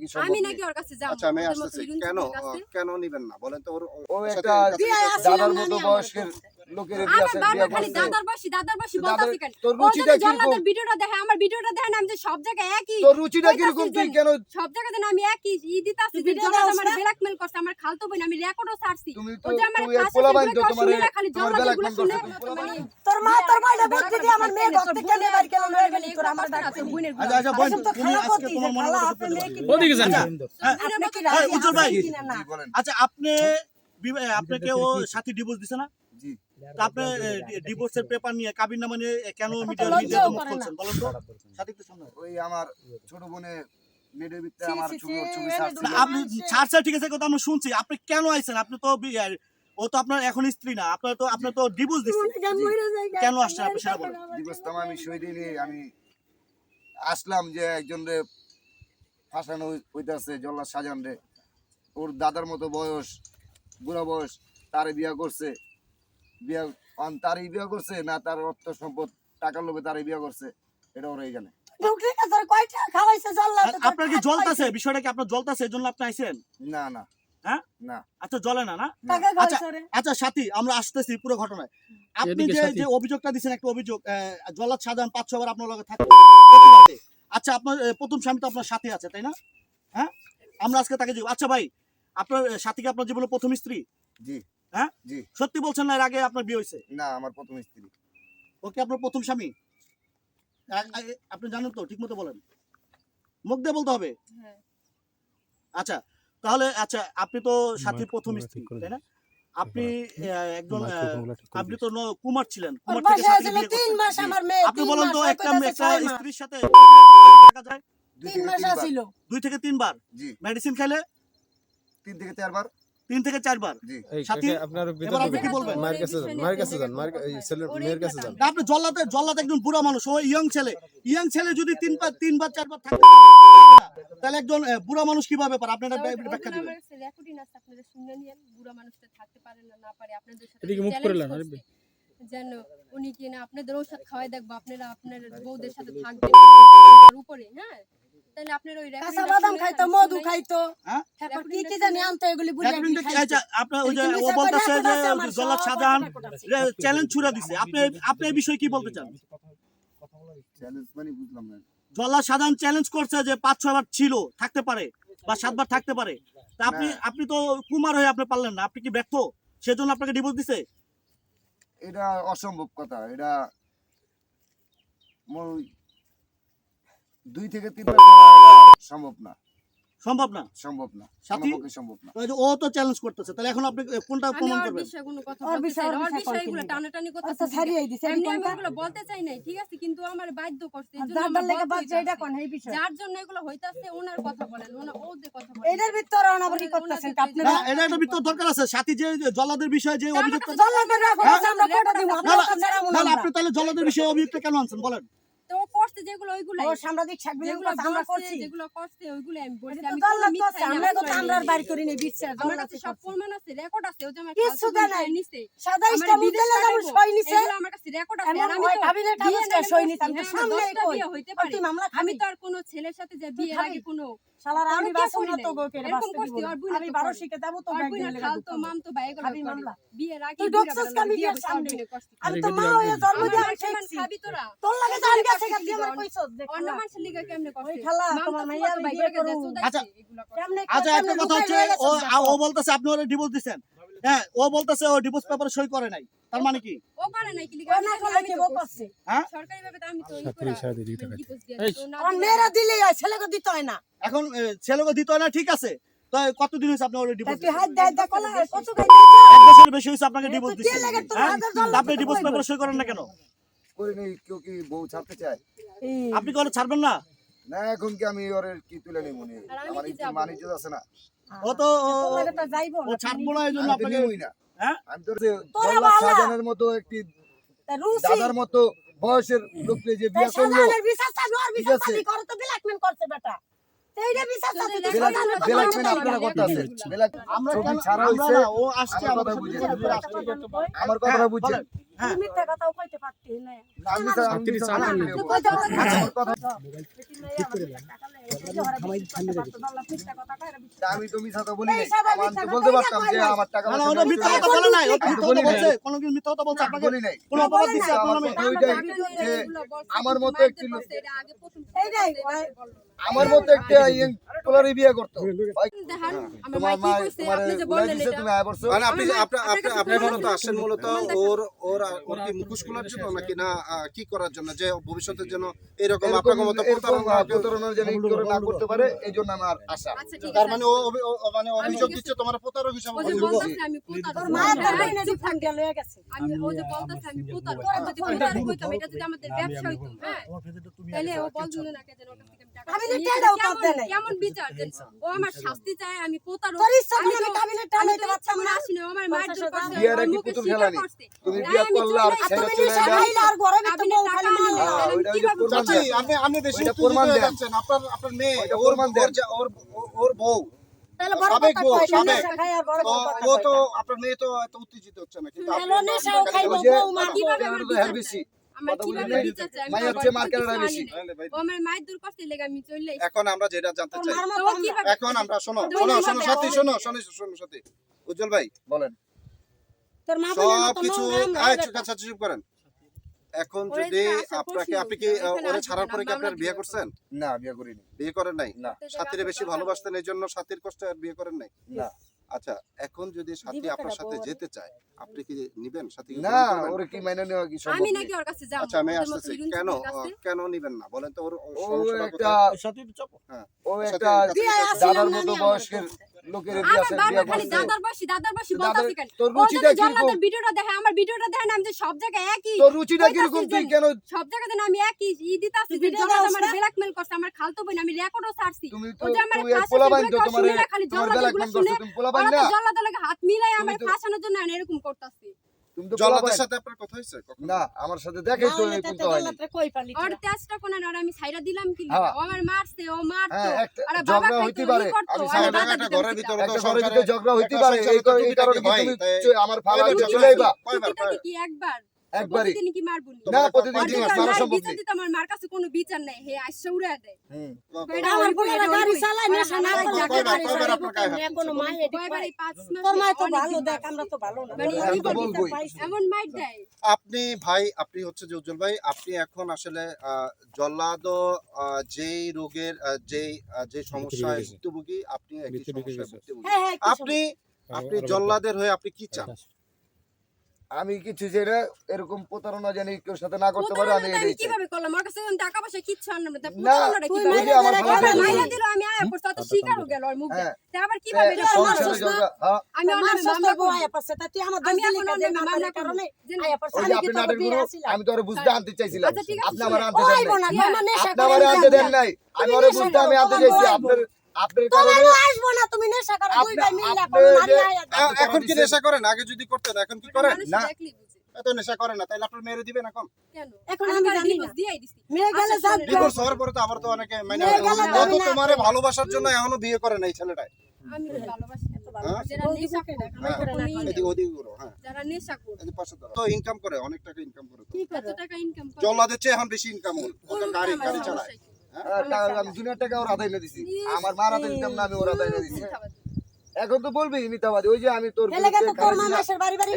কি সম্ভব আমি নাকি ওর কাছে যাব আচ্ছা আমি আসতেছি। কেন? কেন নিবেন না? বলেন তো ওর ও একটা আসছিলাম দাদার মতো বয়সের। লোকের আমার বিয়ে আছে বারবার বিয়ে খালি দাদার বয়সী দাদার বয়সী বলতাছি কেন তোর রুচিটা যদি কীরকম ভিডিওটা দেখে আমার ভিডিওটা দেখেন আমি সব জায়গায় একই তোর রুচিটা কইতাছি কীরকম তুই কেন সব জায়গাতে আমি একই ই দিতাছি যে ভিডিও আমার ব্ল্যাকমেল করছে আমার খালতো বোন আমি রেকর্ডও ছাড়ছি ও যে আমার তুই এক কাছে পোলা বাইন তো তোমার খালি তোমার জল্লাদ বেলাক এগুলো মান শুনে মানে তোর মা তোর বাইরে বলতে দিয়ে আমার মেয়ে ঘর থেকে নিয়ে বাড়ি গেল লয়ে গেলি তোর আমার ডাক তোর বোনের আচ্ছা আচ্ছা বোন তুমি আজকে তোমার মনে খালা, কথা আপনার বলতে মেয়েকে পারো। ওদিকে যান আচ্ছা, হ্যাঁ, আপনি হ্যাঁ, আচ্ছা আপনাকে ও সাথী ডিভোর্স দিছে না আপনি ডিভোর্সের পেপার নিয়ে কাবিন নামা নিয়ে কেন মিডিয়া মুখ খুলছেন বলেন তো। সাথী একটু সামনে ওই আমার ছোট বোনের মেয়েদের ভিতরে সি, আমার সি, ছবি সি, ছবি এনে ছাড়ছিল দিলাম। আপনি ছাড় ছাড় ঠিক আছে কথা আমরা শুনছি। আপনি কেন আইছেন? আপনি তো ও তো আপনার এখন স্ত্রী না। আপনার তো আপনার তো ডিভোর্স দিচ্ছে। কেন আসছেন আপনি সেটা বলেন। দিবসতাম আমি সই দিইনি আমি আসলাম যে একজন রে ফাঁসানো হইতাছে জল্লা সাজান রে। ওর দাদার মতো বয়স বুড়া বয়স তারে বিয়া করছে। বিয়া আন তারই বিয়া করছে না তার অর্থ সম্পদ টাকার লোভে তারই বিয়া করছে এটা তোর আপনার কি জ্বলতাছে? বিষয়টা কি আপনার জ্বলতাছে? এই জন্য আপনি আইছেন? না না। হ্যাঁ? না। আচ্ছা জ্বলে না না? আচ্ছা, আচ্ছা সাথী আমরা আসতেছি পুরো ঘটনায়। আপনি যে যে অভিযোগটা দিচ্ছেন একটা অভিযোগ জল্লাদ সাধারণ পাঁচ ছবার আপনার লগে থাকে আচ্ছা আপনার প্রথম স্বামী তো আপনার সাথে আছে তাই না? হ্যাঁ? আমরা আজকে তাকে আচ্ছা ভাই আপনার আহ, সাথী কি আপনার জীবনের প্রথম স্ত্রী? জি। হ্যাঁ? জি। সত্যি বলছেন না এর আগে আপনার বিয়ে হয়েছে? না আমার প্রথম স্ত্রী। ওকে আপনার প্রথম স্বামী? আপনি জানেন তো ঠিক মতো বলেন। মুখ দিয়ে বলতে হবে? হ্যাঁ। আচ্ছা তাহলে আচ্ছা আপনি তো সাথীর প্রথম স্ত্রী তাই না? আপনি একজন আপনি তো কুমার ছিলেন কুমার থেকে সাথী বিয়ে তিন মাস আমার মেয়ে আপনি বলেন তো একটা একটা স্ত্রীর সাথে থাকা যায়? দুই তিন থেকে মাস তিনবার। দুই থেকে তিনবার? জি। মেডিসিন খাইলে? তিন থেকে চারবার। তিন থেকে চারবার জি। সাথী আপনার এবার আপনি কি বলবেন? মায়ের কাছে যান মায়ের কাছে যান মায়ের এই ছেলের মেয়ের কাছে যান। আপনি জল্লাতে জল্লাতে একজন বুড়া মানুষ ও ইয়ং ছেলে। ইয়ং ছেলে যদি তিনবার তিনবার চারবার থাকতে তাহলে একজন বুড়া মানুষ কীভাবে পারে? আপনি একটা ব্যাখ্যা দিবেন। রেকর্ডিং আছে আপনারা শুনে নিয়েন বুড়া মানুষটা থাকতে পারে না না পারে আপনাদের সাথে এদিকে মুখ করে নেন, করছে। যেন উনি কি না আপনাদের ঔষধ খাওয়াই দেখব আপনারা আপনার বউদের সাথে থাকবেন উপরে হ্যাঁ? তাহলে আপনারা ওই কাঁচা বাদাম খাইতো মধু খাইতো। হ্যাঁ? তারপর কি কি জানি আনতো এগুলি বুঝে আচ্ছা আপনার ওই যে ও বলতেছে যে আছে, আমার জল্লাদ সব শাহজাহান রেকর্ড আছে। চ্যালেঞ্জ ছুড়ে দিছে। আপনি আপনি এই বিষয়ে কি বলতে চান? চ্যালেঞ্জ মানে বুঝলাম না। জল্লাদ সাধারণ চ্যালেঞ্জ করছে যে পাঁচ ছিল থাকতে পারে বা সাতবার থাকতে পারে। তা আপনি আপনি তো কুমার হয়ে আপনি পারলেন না আপনি কি ব্যর্থ? সেজন্য আপনাকে ডিভোর্স দিছে? এটা অসম্ভব কথা এটা দুই থেকে তিনবার সম্ভব না। সম্ভব না? সম্ভব না। সাথী? সম্ভব না। যে ও তো চ্যালেঞ্জ করতেছে। তাহলে এখন আপনি কোনটা প্রমাণ করবেন? বিষয়ে ওর বলতে বিষয়ে- চাই না। ওর ওর বিষয়গুলো টানাটানি করতে ছাড়িয়ে দিছে। আমি এগুলো বলতে চাই নাই ঠিক আছে? কিন্তু আমার বাধ্য করছে। এই যার আমার লেগে এটা কোন এই বিষয়? যার জন্য এগুলো হইতাছে ওনার কথা বলেন ওনা ওদের কথা বলেন। এটার ভিতরে অনাবরি করতেছেন? আপনি না এটা একটা ভিতর দরকার আছে। সাথী যে যে বিষয়ে যে আমরা দিব। না, না, আপনি তাহলে জল্লাদের বিষয়ে অভিযোগটা কেন আনছেন? বলেন। তো ও করছে যেগুলো ওইগুলাই। ও সাংবাদিক সাহেব যেগুলো আমরা করছি। যেগুলো করছে ওইগুলো আমি বলছি। এটা তো আমি জল্লাদ কোনো করছে, মিথ্যা আমরা তো আমরা বাড়ি করি নাই বিশ্বাস আমার কাছে সব প্রমাণ আছে রেকর্ড আছে ও যে আমার কিচ্ছু খালাতো দেয় বোন নাই। নিছে। সাদা আমার মুদেলে যেমন পাঠাইবো। নিছে। আমার কাছে রেকর্ড আছে আর আমি ওই তো কাবিনের বিয়ে কাগজটা সই করছি, নিতাম সামনে কই হইতে পারে আমি তো আর কোনো ছেলের সাথে যে বিয়ের আগে কোনো শালার আমি আমি কে বাসন করি না তো গোকে এরকম করছি, দিব ওর আমি তো বারো করে। শিখে যাব তো ব্যাগ বোনের দিয়ে খালতো মামতো ভাই এগুলো খাবি করে। মামলা। বিয়ের আগে তুই বুড়া কামি বিয়ের সামনে। আমি তো মা হয়ে জন্ম দিয়ে আমি মানুষের খাবি তোরা? তোর লাগে তো আমি কাছে গেছি আমার কইছস দেখ অন্য মানুষের লিগা কেমনে করছে? ওই খালা, তোমার ফুফাতো মাইয়ার বিয়ে করে গেছে, করুন। চুদাইছে, আচ্ছা। আচ্ছা একটা কথা হচ্ছে ও ও বলতেছে আপনি ওরে ডিভোর্স দিছেন হ্যাঁ ও বলতেছে ও ডিভোর্স পেপারে সই করে নাই। তার মানে কি? ও করে নাই কি লিগা? ও না করলে কি বউ করছি। হ্যাঁ? সরকারিভাবে তো আমি তো ই সাথী, করা, সাথী, দিকে তাকাই। divorce দিয়ে এই, দিছি, ও দিলে- মেয়েরা দিলে হয় ছেলেকে দিতে হয় না। এখন ছেলেকে দিতে হয় না ঠিক আছে। তো কতদিন হয়েছে আপনি ওরে ডিভোর্স হাত দেয় কলা কত গাই এক বছরের বেশি হয়েছে আপনাকে ডিভোর্স হ্যাঁ? আপনি ডিভোর্স পেপারে সই করেন না কেন? করি নাই কেউ কি বউ ছাড়তে চায়? আপনি কি ছাড়বেন না? না এখন কি আমি ওর কি তুলে নিই মনে আমার? আছে না। ও তো ও- তো যাইবো ও না ছাড়বো না এই জন্য আমি তো আপনাকে। নিবই না। হ্যাঁ? আমি তো যে তোরা জল্লাদ মতো একটি দাদার মতো বয়সের লোককে যে বিয়ে করল। ঠিক আছে। আমরা কথা হ্যাঁ, বুঝছেন। হ্যাঁ মিথ্যা কথাও কইতে পারতি না। আমি তো- মিথ্যা কথা বলি বলতে এটা পারতাম যে আমার টাকা না, না, ওটা মিথ্যা কথা বলে নাই। ও মিথ্যা কথা বলছে কোনো কিছু মিথ্যা কথা বলছে আপনাকে? বলি নাই। কোনো অপবাদ দিচ্ছে আপনার নামে? আমি ওইটাই। যে আমার মতো একটি লোক। আমার মতো একটা ইয়ং পোলারে বিয়ে করতো। তোমার মা কইছে তোমার আপনি যে বলে বললেন দিছে তুমি আয় বলছো মানে আপনি আপনি প্রমাণ মূলত ওর ওর ওর কি মুখোশ খোলার জন্য নাকি না আহ, কি করার জন্য? যে ভবিষ্যতের জন্য এরকম আপনার মতো প্রতারণা প্রতারণা যেন করে না করতে পারে এই জন্য আমার আশা। আচ্ছা তার মানে ও মানে অভিযোগ দিচ্ছে তোমার প্রতারক হিসাবে অভিযোগ। বলতাছে আমি পুতার তোর মায়ের তো বইনে দি লয়ে গেছে। আমি ও যে বলতাছে আমি পুতার যদি পুতার কইতাম এটা যদি আমাদের ব্যবসা হইতো হ্যাঁ। তাহলে ও বলছিল না কে যেন ওর কেমন- বিচার ও আমার শাস্তি চায় আমি না। আমার মায়ের করছে বিয়ের কি পুতুল খেলা? তুমি আর ছেড়ে চলে আর ঘরে বউ খালি আপনি আপনি প্রমাণ দেন। আপনার আপনার মেয়ে ওর বউ। তো ও তো আপনার মেয়ে তো এত উত্তেজিত হচ্ছে না কিন্তু এখন আমরা যেটা জানতে চাই মার তো মতো ও কীভাবে এখন আমরা শোনো শোনো শোনো সাথী শোনো শোনো শোনো সাথী উজ্জ্বল ভাই বলেন। তোর মা বোনের সব কিছু। চুপ করেন। এখন যদি আপনাকে আপনি কি ওরে ছাড়ার পরে কি আপনার বিয়ে করছেন? না বিয়ে করিনি বিয়ে করেন নাই। না। সাথীরে বেশি ভালোবাসতেন এই জন্য সাথীর কষ্টে আর বিয়ে করেন নাই। না। আচ্ছা এখন যদি সাথী আপনার সাথে যেতে চায় আপনি কি নিবেন? সাথী না ওর কি মাইনে নেওয়া কি সম্ভব আমি নাকি ওর কাছে যাব আচ্ছা আমি আসতেছি। কেন? কেন নিবেন না? বলেন তো ওর ওর ও একটা? সাথী একটু হ্যাঁ ও একটা দাদার মতো বয়সের লোকের আমার খালি দাদার বয়সী দাদার বয়সী দাদার- বলতাছে তোর রুচিটা যদি কীরকম ভিডিওটা দেখে আমার ভিডিওটা দেখেন আমি যে সব জায়গায় একই। তোর রুচিটা কইতাছি কীরকম তুই কেন সব জায়গাতে না আমি একই ই দিতাছি তুই যে video জল্লাদ দাওস আমার ব্ল্যাকমেল করছে আমার খালতো বোন আমি রেকর্ডও ছাড়ছি। তুমি তো আমার তুই এক ফাঁসাছে পোলা বাইন তো তোমার খালি জল্লাদ বেলা শুনে তুমি পোলা বাইন না? জল্লাদের লগে হাত মিলাই আমার ফাঁসানোর জন্য এরকম করতাছি। তুমি তো পোলা সাথে আপনার কথা হয়েছে না আমার সাথে তো হয়নি। ওর তেজটা কোন আর আমি দিলাম কি হ্যাঁ। ও আমার মারছে ও মারতো। হ্যাঁ আরে বাবা ঝগড়া হইতে পারে। আমি আরে একটা ঘরের ভিতরে তো সংসারে- ঝগড়া হইতে পারে এই কা- এই টুকিটাকি কারণে তুমি আমার ফালা চলে যাইবা। কয়বার? কি একবার। একবারই কি মারবো না প্রতিদিন অর্ধেক ঠিক মারা সম্ভব বিচার নেই মার কাছে কোনো বিচার নাই হে আইসা উড়ে দেয় হুম। আমার ওই বোনেরা এটা ওই গাড়ি চালায়, নেশা না কয়বার গাড়ি চালায়, আপনার গায়ে হাত এ কোনো দিচ্ছে? মায়ের এদিক কয়বার পায়। এই পাঁচ মাসে তোর মায় তো ভালো দেখ আমরা তো ভালো না আমি তো এমন বলবোই। বিচার পাইছি। এমন মাইর দেয় আপনি ভাই আপনি হচ্ছে যে উজ্জ্বল ভাই আপনি এখন আসলে আহ, জল্লাদ আহ, যেই রোগের যেই যে সমস্যায়। ভুক্তভোগী আপনি একই সমস্যায় ভুক্তভোগী হ্যাঁ হ্যাঁ আপনি আপনি জল্লাদের হয়ে আপনি কি চান আমি কিছু ছেড়ে এরকম প্রতারণা জানি কেউ সাথে না করতে পারে আমি এটাই কীভাবে করলাম? ওর কাছে যখন টাকা পয়সা কিচ্ছু আনলাম না। তা প্রতারণাটা তুই কীভাবে আমার মাইনে দিলে আমি আয়া পড়ছি অত শিকারও গেল ওর মুখ। হ্যাঁ। তা আবার কীভাবে এটা আমার হ্যাঁ। আমি আমার মামলা বউ আয়া পড়ছে, তা তুই আমার দিলি কেন? মামলা যে- আয়া পড়ছে, আমি কি আপনি দিয়ে আসিলাম? আমি তো ওরে বুঝতে আনতে চাইছিলাম। আচ্ছা, ঠিক আছে, আপনি আমার আনতে দেন নাই। আমার আপনি আমার আনতে দেন নাই। আমি ওরে বুঝতে আমি আনতে চাইছি আপনার এখন কি নেশা করেন আগে যদি করতেন এখন কি করেন না। এত নেশা করেন না তাইলে আপনার মেরে দিবেন এখন এখন আমি আমি জানি না। দিয়াই দিছি। মেয়ে গেলে ডিভোর্স হওয়ার পরে তো আবার তো অনেকে মানে মেয়ে গেলে ও যাবে তো না। তোমারে ভালোবাসার জন্য এখনও বিয়ে করে নাই আমি ভালোবাসি নেই। অনেক টাকা ইনকাম করে তো। কি কত করে? টাকা income করে? জল্লাদের চেয়ে এখন বেশি ইনকাম গাড়ি গাড়ি চালায়। দুনিয়ার টাকা ওর আদায় না দিছি। আমার মার হাতে দিতাম না আমি ওর আদায় না দিছি। এখন তো বলবি মিথ্যাবাদী। ওই যে আমি তোর বাড়ি বাড়ি